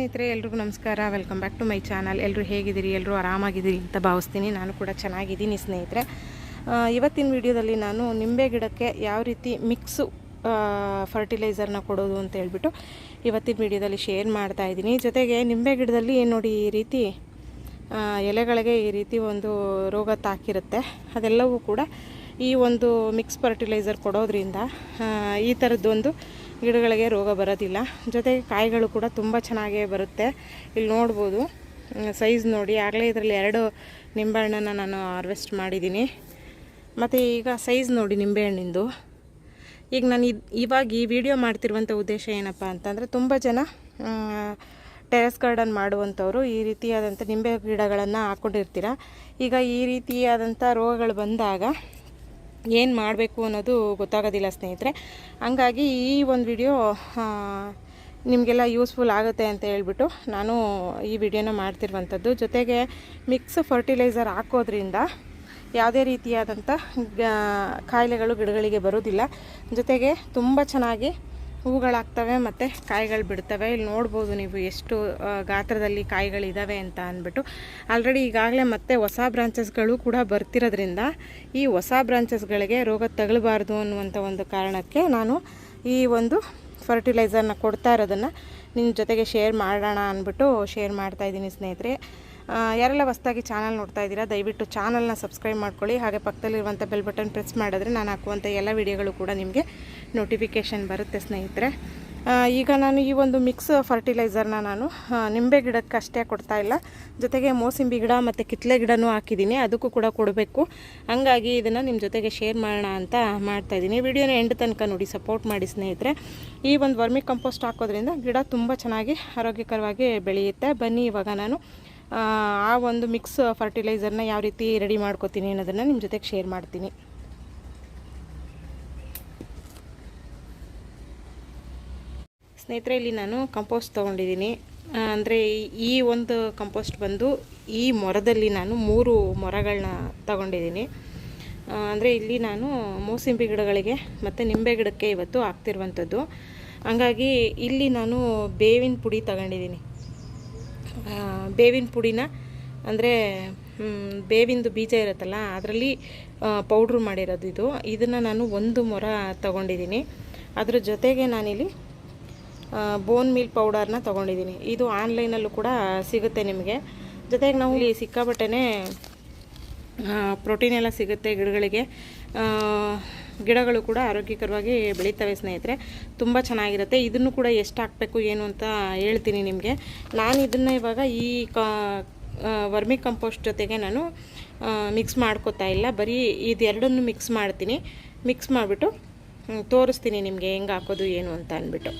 ಸ್ನೇಹಿತರೆ, ಎಲ್ರಿಗೂ ನಮಸ್ಕಾರ. Welcome back to my channel ಎಲ್ಲರೂ ಹೇಗಿದ್ದೀರಿ? ಎಲ್ಲರೂ ಆರಾಮಾಗಿದ್ದೀರಿ ಅಂತ ಭಾವಿಸ್ತೀನಿ. ನಾನು ಕೂಡ ಚೆನ್ನಾಗಿದ್ದೀನಿ ಸ್ನೇಹಿತರೆ. ಇವತ್ತಿನ ವಿಡಿಯೋದಲ್ಲಿ ನಾನು ನಿಂಬೆ ಗಿಡಕ್ಕೆ ಯಾವ ರೀತಿ ಮಿಕ್ಸು ಫರ್ಟಿಲೈಸರ್ನ ಕೊಡೋದು ಅಂತ ಹೇಳ್ಬಿಟ್ಟು ಇವತ್ತಿನ ವಿಡಿಯೋದಲ್ಲಿ ಶೇರ್ ಮಾಡ್ತಾ ಇದ್ದೀನಿ. ಜೊತೆಗೆ ನಿಂಬೆ ಗಿಡದಲ್ಲಿ ನೋಡಿ ಈ ರೀತಿ ಎಲೆಗಳಿಗೆ ಈ ರೀತಿ ಒಂದು ರೋಗ ತಾಕಿರುತ್ತೆ. ಅದೆಲ್ಲವೂ ಕೂಡ ಈ ಒಂದು ಮಿಕ್ಸ್ ಫರ್ಟಿಲೈಸರ್ ಕೊಡೋದ್ರಿಂದ ಈ ಥರದ್ದೊಂದು ಗಿಡಗಳಿಗೆ ರೋಗ ಬರೋದಿಲ್ಲ. ಜೊತೆಗೆ ಕಾಯಿಗಳು ಕೂಡ ತುಂಬ ಚೆನ್ನಾಗೇ ಬರುತ್ತೆ. ಇಲ್ಲಿ ನೋಡ್ಬೋದು. ಸೈಜ್ ನೋಡಿ. ಆಗಲೇ ಇದರಲ್ಲಿ ಎರಡು ನಿಂಬೆಹಣ್ಣನ್ನು ನಾನು ಹಾರ್ವೆಸ್ಟ್ ಮಾಡಿದ್ದೀನಿ. ಮತ್ತು ಈಗ ಸೈಜ್ ನೋಡಿ ನಿಂಬೆಹಣ್ಣಿಂದು. ಈಗ ನಾನು ಇದು ಇವಾಗ ಈ ವಿಡಿಯೋ ಮಾಡ್ತಿರುವಂಥ ಉದ್ದೇಶ ಏನಪ್ಪ ಅಂತಂದರೆ ತುಂಬ ಜನ ಟೆರೆಸ್ ಗಾರ್ಡನ್ ಮಾಡುವಂಥವ್ರು ಈ ರೀತಿಯಾದಂಥ ನಿಂಬೆ ಗಿಡಗಳನ್ನು ಹಾಕ್ಕೊಂಡಿರ್ತೀರ ಈಗ ಈ ರೀತಿಯಾದಂಥ ರೋಗಗಳು ಬಂದಾಗ ಏನು ಮಾಡಬೇಕು ಅನ್ನೋದು ಗೊತ್ತಾಗೋದಿಲ್ಲ ಸ್ನೇಹಿತರೆ. ಹಂಗಾಗಿ ಈ ಒಂದು ವಿಡಿಯೋ ನಿಮಗೆಲ್ಲ ಯೂಸ್ಫುಲ್ ಆಗುತ್ತೆ ಅಂತ ಹೇಳ್ಬಿಟ್ಟು ನಾನು ಈ ವಿಡಿಯೋನ ಮಾಡ್ತಿರುವಂಥದ್ದು. ಜೊತೆಗೆ ಮಿಕ್ಸ್ ಫರ್ಟಿಲೈಸರ್ ಹಾಕೋದ್ರಿಂದ ಯಾವುದೇ ರೀತಿಯಾದಂಥ ಕಾಯಿಲೆಗಳು ಗಿಡಗಳಿಗೆ ಬರೋದಿಲ್ಲ ಜೊತೆಗೆ ತುಂಬ ಚೆನ್ನಾಗಿ ಹೂಗಳಾಗ್ತವೆ ಮತ್ತು ಕಾಯಿಗಳು ಬಿಡ್ತವೆ. ಇಲ್ಲಿ ನೋಡ್ಬೋದು ನೀವು ಎಷ್ಟು ಗಾತ್ರದಲ್ಲಿ ಕಾಯಿಗಳಿದ್ದಾವೆ ಅಂತ ಅಂದ್ಬಿಟ್ಟು. ಆಲ್ರೆಡಿ ಈಗಾಗಲೇ ಮತ್ತೆ ಹೊಸ ಬ್ರಾಂಚಸ್ಗಳು ಕೂಡ ಬರ್ತಿರೋದ್ರಿಂದ ಈ ಹೊಸ ಬ್ರಾಂಚಸ್ಗಳಿಗೆ ರೋಗ ತಗಲಬಾರ್ದು ಅನ್ನುವಂಥ ಒಂದು ಕಾರಣಕ್ಕೆ ನಾನು ಈ ಒಂದು ಫರ್ಟಿಲೈಸರ್ನ ಕೊಡ್ತಾ ಇರೋದನ್ನು ನಿಮ್ಮ ಜೊತೆಗೆ ಶೇರ್ ಮಾಡೋಣ ಅಂದ್ಬಿಟ್ಟು ಶೇರ್ ಮಾಡ್ತಾ ಇದ್ದೀನಿ ಸ್ನೇಹಿತರೆ. ಯಾರೆಲ್ಲ ಹೊಸ್ದಾಗಿ ಚಾನಲ್ ನೋಡ್ತಾ ಇದ್ದೀರಾ, ದಯವಿಟ್ಟು ಚಾನಲ್ನ ಸಬ್ಸ್ಕ್ರೈಬ್ ಮಾಡ್ಕೊಳ್ಳಿ. ಹಾಗೆ ಪಕ್ಕದಲ್ಲಿರುವಂಥ ಬೆಲ್ ಬಟನ್ ಪ್ರೆಸ್ ಮಾಡಿದ್ರೆ ನಾನು ಹಾಕುವಂಥ ಎಲ್ಲ ವಿಡಿಯೋಗಳು ಕೂಡ ನಿಮಗೆ ನೋಟಿಫಿಕೇಷನ್ ಬರುತ್ತೆ, ಸ್ನೇಹಿತರೆ. ಈಗ ನಾನು ಈ ಒಂದು ಮಿಕ್ಸ್ ಫರ್ಟಿಲೈಸರ್ನ ನಾನು ನಿಂಬೆ ಗಿಡಕ್ಕೆ ಅಷ್ಟೇ ಕೊಡ್ತಾ ಇಲ್ಲ. ಜೊತೆಗೆ ಮೋಸಂಬಿ ಗಿಡ ಮತ್ತು ಕಿತ್ಲೆ ಗಿಡನೂ ಹಾಕಿದ್ದೀನಿ. ಅದಕ್ಕೂ ಕೂಡ ಕೊಡಬೇಕು. ಹಂಗಾಗಿ ಇದನ್ನು ನಿಮ್ಮ ಜೊತೆಗೆ ಶೇರ್ ಮಾಡೋಣ ಅಂತ ಮಾಡ್ತಾ ಇದ್ದೀನಿ. ವಿಡಿಯೋನ ಎಂಡ್ ತನಕ ನೋಡಿ ಸಪೋರ್ಟ್ ಮಾಡಿ, ಸ್ನೇಹಿತರೆ. ಈ ಒಂದು ವರ್ಮಿ ಕಂಪೋಸ್ಟ್ ಹಾಕೋದ್ರಿಂದ ಗಿಡ ತುಂಬ ಚೆನ್ನಾಗಿ ಆರೋಗ್ಯಕರವಾಗಿ ಬೆಳೆಯುತ್ತೆ. ಬನ್ನಿ ಇವಾಗ ನಾನು ಆ, ಒಂದು ಮಿಕ್ಸ್ ಫರ್ಟಿಲೈಸರ್ನ ಯಾವ ರೀತಿ ರೆಡಿ ಮಾಡ್ಕೋತೀನಿ ಅನ್ನೋದನ್ನು ನಿಮ್ಮ ಜೊತೆಗೆ ಶೇರ್ ಮಾಡ್ತೀನಿ. ಸ್ನೇಹಿತರೆ ಇಲ್ಲಿ ನಾನು ಕಂಪೋಸ್ಟ್ ತೊಗೊಂಡಿದ್ದೀನಿ. ಅಂದರೆ ಈ ಒಂದು ಕಂಪೋಸ್ಟ್ ಬಂದು ಈ ಮೊರದಲ್ಲಿ ನಾನು ಮೂರು ಮೊರಗಳನ್ನ ತಗೊಂಡಿದ್ದೀನಿ. ಅಂದರೆ ಇಲ್ಲಿ ನಾನು ಮೂಸಂಬಿ ಗಿಡಗಳಿಗೆ ಮತ್ತು ನಿಂಬೆ ಗಿಡಕ್ಕೆ ಇವತ್ತು ಹಾಕ್ತಿರುವಂಥದ್ದು. ಹಂಗಾಗಿ ಇಲ್ಲಿ ನಾನು ಬೇವಿನ ಪುಡಿ ತಗೊಂಡಿದ್ದೀನಿ. ಬೇವಿನ ಪುಡಿನ, ಅಂದರೆ ಬೇವಿಂದು ಬೀಜ ಇರುತ್ತಲ್ಲ, ಅದರಲ್ಲಿ ಪೌಡ್ರು ಮಾಡಿರೋದು ಇದು. ಇದನ್ನು ನಾನು ಒಂದು ಮೊರ ತಗೊಂಡಿದ್ದೀನಿ. ಅದ್ರ ಜೊತೆಗೆ ನಾನಿಲ್ಲಿ ಬೋನ್ ಮೀಲ್ ಪೌಡರ್ನ ತೊಗೊಂಡಿದ್ದೀನಿ. ಇದು ಆನ್ಲೈನಲ್ಲೂ ಕೂಡ ಸಿಗುತ್ತೆ ನಿಮಗೆ. ಜೊತೆಗೆ ನಾವು ಇಲ್ಲಿ ಸಿಕ್ಕಾಪಟ್ಟೆನೇ ಪ್ರೋಟೀನ್ ಎಲ್ಲ ಸಿಗುತ್ತೆ ಗಿಡಗಳಿಗೆ. ಗಿಡಗಳು ಕೂಡ ಆರೋಗ್ಯಕರವಾಗಿ ಬೆಳೀತವೆ ಸ್ನೇಹಿತರೆ. ತುಂಬ ಚೆನ್ನಾಗಿರುತ್ತೆ. ಇದನ್ನು ಕೂಡ ಎಷ್ಟು ಹಾಕಬೇಕು, ಏನು ಅಂತ ಹೇಳ್ತೀನಿ ನಿಮಗೆ. ನಾನು ಇದನ್ನು ಇವಾಗ ಈ ವರ್ಮಿ ಕಂಪೋಸ್ಟ್ ಜೊತೆಗೆ ನಾನು ಮಿಕ್ಸ್ ಮಾಡ್ಕೋತಾ ಇಲ್ಲ. ಬರೀ ಇದೆರಡನ್ನು ಮಿಕ್ಸ್ ಮಾಡ್ತೀನಿ. ಮಿಕ್ಸ್ ಮಾಡಿಬಿಟ್ಟು ತೋರಿಸ್ತೀನಿ ನಿಮಗೆ ಹೆಂಗೆ ಹಾಕೋದು, ಏನು ಅಂತ ಅಂದ್ಬಿಟ್ಟು.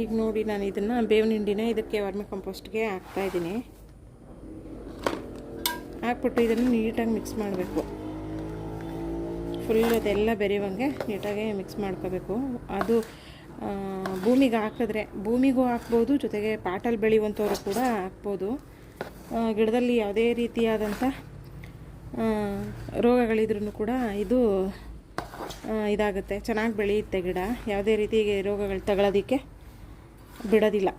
ಈಗ ನೋಡಿ ನಾನು ಇದನ್ನು ಬೇವಿನ ಹಿಂಡಿನ ಇದಕ್ಕೆ ವರ್ಮಿ ಕಂಪೋಸ್ಟ್ಗೆ ಹಾಕ್ತಾಯಿದ್ದೀನಿ ಹಾಕ್ಬಿಟ್ಟು ಇದನ್ನು ನೀಟಾಗಿ ಮಿಕ್ಸ್ ಮಾಡಬೇಕು. ಫುಲ್ ಅದೆಲ್ಲ ಬೆರೆಯುವಂಗೆ ನೀಟಾಗೆ ಮಿಕ್ಸ್ ಮಾಡ್ಕೋಬೇಕು. ಅದು ಭೂಮಿಗೆ ಹಾಕಿದ್ರೆ, ಭೂಮಿಗೂ ಹಾಕ್ಬೋದು, ಜೊತೆಗೆ ಪಾಟಲ್ಲಿ ಬೆಳೆಯುವಂಥವ್ರು ಕೂಡ ಹಾಕ್ಬೋದು. ಗಿಡದಲ್ಲಿ ಯಾವುದೇ ರೀತಿಯಾದಂಥ ರೋಗಗಳಿದ್ರೂ ಕೂಡ ಇದು ಇದಾಗುತ್ತೆ. ಚೆನ್ನಾಗಿ ಬೆಳೆಯುತ್ತೆ ಗಿಡ. ಯಾವುದೇ ರೀತಿ ರೋಗಗಳು ತಗೊಳ್ಳೋದಕ್ಕೆ ಬಿಡೋದಿಲ್ಲ.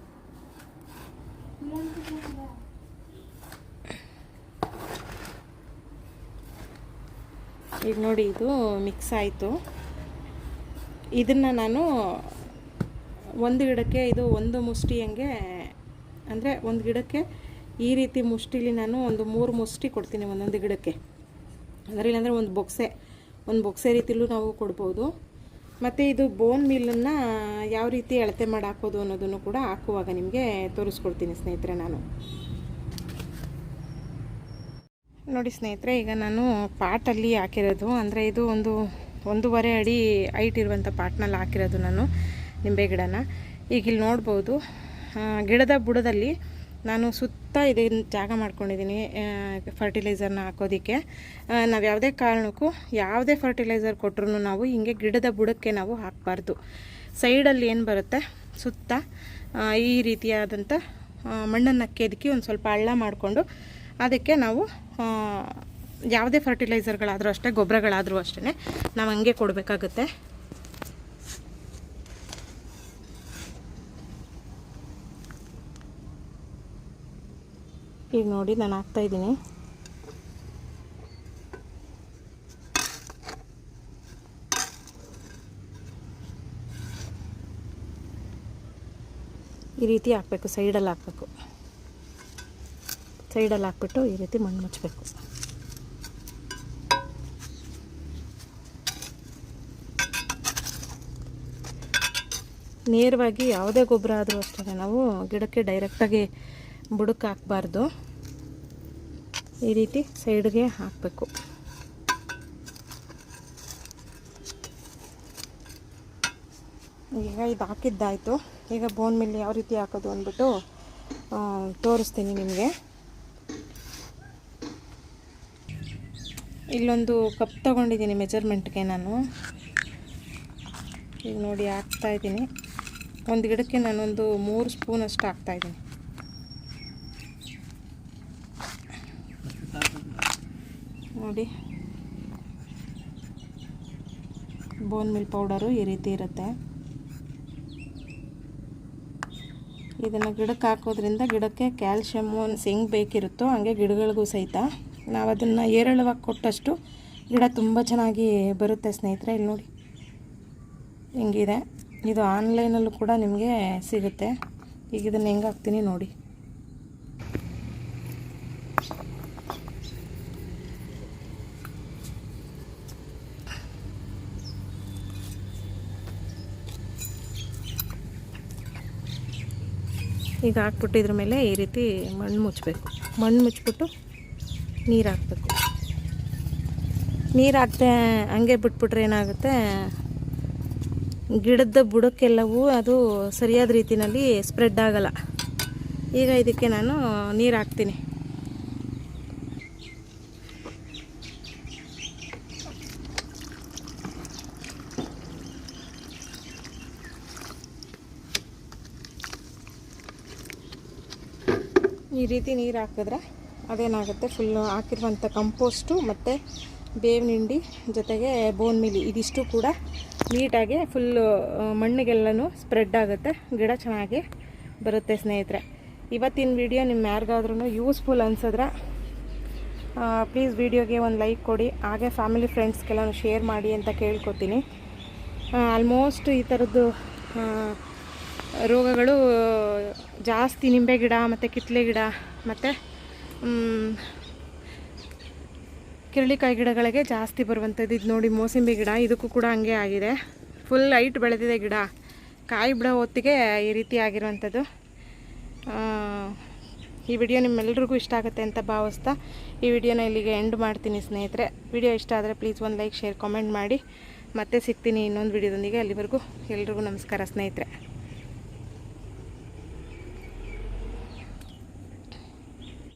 ಈಗ ನೋಡಿ, ಇದು ಮಿಕ್ಸ್ ಆಯಿತು. ಇದನ್ನು ನಾನು ಒಂದು ಗಿಡಕ್ಕೆ, ಇದು ಒಂದು ಮುಷ್ಟಿ ಹಂಗೆ, ಅಂದರೆ ಒಂದು ಗಿಡಕ್ಕೆ ಈ ರೀತಿ ಮುಷ್ಟಿಲಿ ನಾನು ಒಂದು ಮೂರು ಮುಷ್ಟಿ ಕೊಡ್ತೀನಿ ಒಂದೊಂದು ಗಿಡಕ್ಕೆ. ಅಂದರೆ ಇಲ್ಲಾಂದರೆ ಒಂದು ಬೊಕ್ಸೆ ಒಂದು ಬೊಕ್ಸೆ ರೀತಿಲೂ ನಾವು ಕೊಡ್ಬೋದು. ಮತ್ತು ಇದು ಬೋನ್ ಮಿಲ್ಲನ್ನು ಯಾವ ರೀತಿ ಅಳತೆ ಮಾಡಿ ಹಾಕೋದು ಅನ್ನೋದನ್ನು ಕೂಡ ಹಾಕುವಾಗ ನಿಮಗೆ ತೋರಿಸ್ಕೊಡ್ತೀನಿ ಸ್ನೇಹಿತರೆ ನಾನು. ನೋಡಿ ಸ್ನೇಹಿತರೆ, ಈಗ ನಾನು ಪಾಟಲ್ಲಿ ಹಾಕಿರೋದು. ಅಂದರೆ ಇದು ಒಂದು ಒಂದೂವರೆ ಅಡಿ ಹೈಟ್ ಇರುವಂಥ ಪಾಟ್ನಲ್ಲಿ ಹಾಕಿರೋದು ನಾನು ನಿಂಬೆ ಗಿಡನ. ಈಗ ಇಲ್ಲಿ ನೋಡ್ಬೋದು ಗಿಡದ ಬುಡದಲ್ಲಿ ನಾನು ಸುತ್ತ ಇದನ್ನು ಜಾಗ ಮಾಡ್ಕೊಂಡಿದ್ದೀನಿ ಫರ್ಟಿಲೈಸರ್ನ ಹಾಕೋದಕ್ಕೆ. ನಾವು ಯಾವುದೇ ಕಾರಣಕ್ಕೂ ಯಾವುದೇ ಫರ್ಟಿಲೈಸರ್ ಕೊಟ್ಟರು ನಾವು ಹಿಂಗೆ ಗಿಡದ ಬುಡಕ್ಕೆ ನಾವು ಹಾಕಬಾರ್ದು. ಸೈಡಲ್ಲಿ ಏನು ಬರುತ್ತೆ? ಸುತ್ತ ಈ ರೀತಿಯಾದಂಥ ಮಣ್ಣನ್ನು ಕೆದಕಿ ಒಂದು ಸ್ವಲ್ಪ ಹಳ್ಳ ಮಾಡಿಕೊಂಡು ಅದಕ್ಕೆ ನಾವು ಯಾವುದೇ ಫರ್ಟಿಲೈಸರ್ಗಳಾದರೂ ಅಷ್ಟೇ, ಗೊಬ್ಬರಗಳಾದರೂ ಅಷ್ಟೇ ನಾವು ಹಂಗೆ ಕೊಡಬೇಕಾಗುತ್ತೆ. ಈಗ ನೋಡಿ, ನಾನು ಹಾಕ್ತಾಯಿದ್ದೀನಿ ಈ ರೀತಿ ಹಾಕ್ಬೇಕು ಸೈಡಲ್ಲಿ ಹಾಕ್ಬೇಕು. ಸೈಡಲ್ಲಿ ಹಾಕ್ಬಿಟ್ಟು ಈ ರೀತಿ ಮಣ್ಣು ಮುಚ್ಚಬೇಕು. ನೇರವಾಗಿ ಯಾವುದೇ ಗೊಬ್ಬರ ಆದರೂ ಅಷ್ಟೇ ನಾವು ಗಿಡಕ್ಕೆ ಡೈರೆಕ್ಟಾಗಿ ಬುಡಕ್ಕೆ ಹಾಕಬಾರ್ದು. ಈ ರೀತಿ ಸೈಡ್ಗೆ ಹಾಕಬೇಕು. ಈಗ ಇದು ಹಾಕಿದ್ದಾಯಿತು. ಈಗ ಬೋನ್ ಮಿಲ್ ಯಾವ ರೀತಿ ಹಾಕೋದು ಅಂದ್ಬಿಟ್ಟು ತೋರಿಸ್ತೀನಿ ನಿಮಗೆ. ಇಲ್ಲೊಂದು ಕಪ್ ತೊಗೊಂಡಿದ್ದೀನಿ ಮೆಜರ್ಮೆಂಟ್ಗೆ ನಾನು. ಈಗ ನೋಡಿ ಹಾಕ್ತಾ ಇದ್ದೀನಿ. ಒಂದು ಗಿಡಕ್ಕೆ ನಾನೊಂದು ಮೂರು ಸ್ಪೂನಷ್ಟು ಹಾಕ್ತಾಯಿದ್ದೀನಿ ನೋಡಿ. ಬೋನ್ ಮಿಲ್ ಪೌಡರು ಈ ರೀತಿ ಇರುತ್ತೆ. ಇದನ್ನು ಗಿಡಕ್ಕೆ ಹಾಕೋದ್ರಿಂದ ಗಿಡಕ್ಕೆ ಕ್ಯಾಲ್ಶಿಯಮ್ಮು ಹೆಂಗೆ ಬೇಕಿರುತ್ತೋ ಹಂಗೆ ಗಿಡಗಳಿಗೂ ಸಹಿತ. ನಾವು ಅದನ್ನು ಏರಳವಾಗಿ ಕೊಟ್ಟಷ್ಟು ಗಿಡ ತುಂಬ ಚೆನ್ನಾಗಿ ಬರುತ್ತೆ ಸ್ನೇಹಿತರೆ. ಇಲ್ಲಿ ನೋಡಿ. ಹಿಂಗಿದೆ? ಇದು ಆನ್ಲೈನಲ್ಲೂ ಕೂಡ ನಿಮಗೆ ಸಿಗುತ್ತೆ. ಈಗ ಇದನ್ನು ಹೆಂಗೆ ಹಾಕ್ತೀನಿ ನೋಡಿ. ಈಗ ಹಾಕ್ಬಿಟ್ಟು ಇದ್ರ ಮೇಲೆ ಈ ರೀತಿ ಮಣ್ಣು ಮುಚ್ಚಬೇಕು ಮಣ್ಣು ಮುಚ್ಚಿಬಿಟ್ಟು ನೀರು ಹಾಕಬೇಕು ನೀರು ಹಾಕ್ದೆ ಹಂಗೆ ಬಿಟ್ಬಿಟ್ರೆ ಏನಾಗುತ್ತೆ? ಗಿಡದ ಬುಡಕ್ಕೆಲ್ಲವೂ ಅದು ಸರಿಯಾದ ರೀತಿಯಲ್ಲಿ ಸ್ಪ್ರೆಡ್ ಆಗಲ್ಲ. ಈಗ ಇದಕ್ಕೆ ನಾನು ನೀರು ಹಾಕ್ತೀನಿ ಈ ರೀತಿ ನೀರು ಹಾಕಿದ್ರೆ ಅದೇನಾಗುತ್ತೆ? ಫುಲ್ಲು ಹಾಕಿರುವಂಥ ಕಂಪೋಸ್ಟು ಮತ್ತು ಬೇವಿನ ಹಿಂಡಿ ಜೊತೆಗೆ ಬೋನ್ ಮಿಲಿ ಇದಿಷ್ಟು ಕೂಡ ನೀಟಾಗಿ ಫುಲ್ಲು ಮಣ್ಣಿಗೆಲ್ಲನೂ ಸ್ಪ್ರೆಡ್ ಆಗುತ್ತೆ. ಗಿಡ ಚೆನ್ನಾಗಿ ಬರುತ್ತೆ ಸ್ನೇಹಿತರೆ. ಇವತ್ತಿನ ವಿಡಿಯೋ ನಿಮ್ಮ ಯಾರಿಗಾದ್ರೂ ಯೂಸ್ಫುಲ್ ಅನ್ಸಿದ್ರೆ ಪ್ಲೀಸ್ ವಿಡಿಯೋಗೆ ಒಂದು ಲೈಕ್ ಕೊಡಿ. ಹಾಗೆ ಫ್ಯಾಮಿಲಿ ಫ್ರೆಂಡ್ಸ್ಗೆಲ್ಲ ಶೇರ್ ಮಾಡಿ ಅಂತ ಕೇಳ್ಕೊತೀನಿ. ಆಲ್ಮೋಸ್ಟ್ ಈ ಥರದ್ದು ರೋಗಗಳು ಜಾಸ್ತಿ ನಿಂಬೆ ಗಿಡ, ಮತ್ತು ಕಿತ್ಲೆ ಗಿಡ, ಮತ್ತು ಕಿರಳಿಕಾಯಿ ಗಿಡಗಳಿಗೆ ಜಾಸ್ತಿ ಬರುವಂಥದ್ದು ಇದು ನೋಡಿ ಮೋಸಂಬಿ ಗಿಡ, ಇದಕ್ಕೂ ಕೂಡ ಹಂಗೆ ಆಗಿದೆ. ಫುಲ್ ಹೈಟ್ ಬೆಳೆದಿದೆ ಗಿಡ. ಕಾಯಿ ಬಿಡೋ ಹೊತ್ತಿಗೆ ಈ ರೀತಿ ಆಗಿರುವಂಥದ್ದು. ಈ ವಿಡಿಯೋ ನಿಮ್ಮೆಲ್ಲರಿಗೂ ಇಷ್ಟ ಆಗುತ್ತೆ ಅಂತ ಭಾವಿಸ್ತಾ ಈ ವಿಡಿಯೋನ ಇಲ್ಲಿಗೆ ಎಂಡ್ ಮಾಡ್ತೀನಿ ಸ್ನೇಹಿತರೆ. ವಿಡಿಯೋ ಇಷ್ಟ ಆದರೆ ಪ್ಲೀಸ್ ಒಂದು ಲೈಕ್ ಶೇರ್ ಕಾಮೆಂಟ್ ಮಾಡಿ. ಮತ್ತೆ ಸಿಗ್ತೀನಿ ಇನ್ನೊಂದು ವಿಡಿಯೋದೊಂದಿಗೆ. ಅಲ್ಲಿವರೆಗೂ ಎಲ್ರಿಗೂ ನಮಸ್ಕಾರ ಸ್ನೇಹಿತರೆ.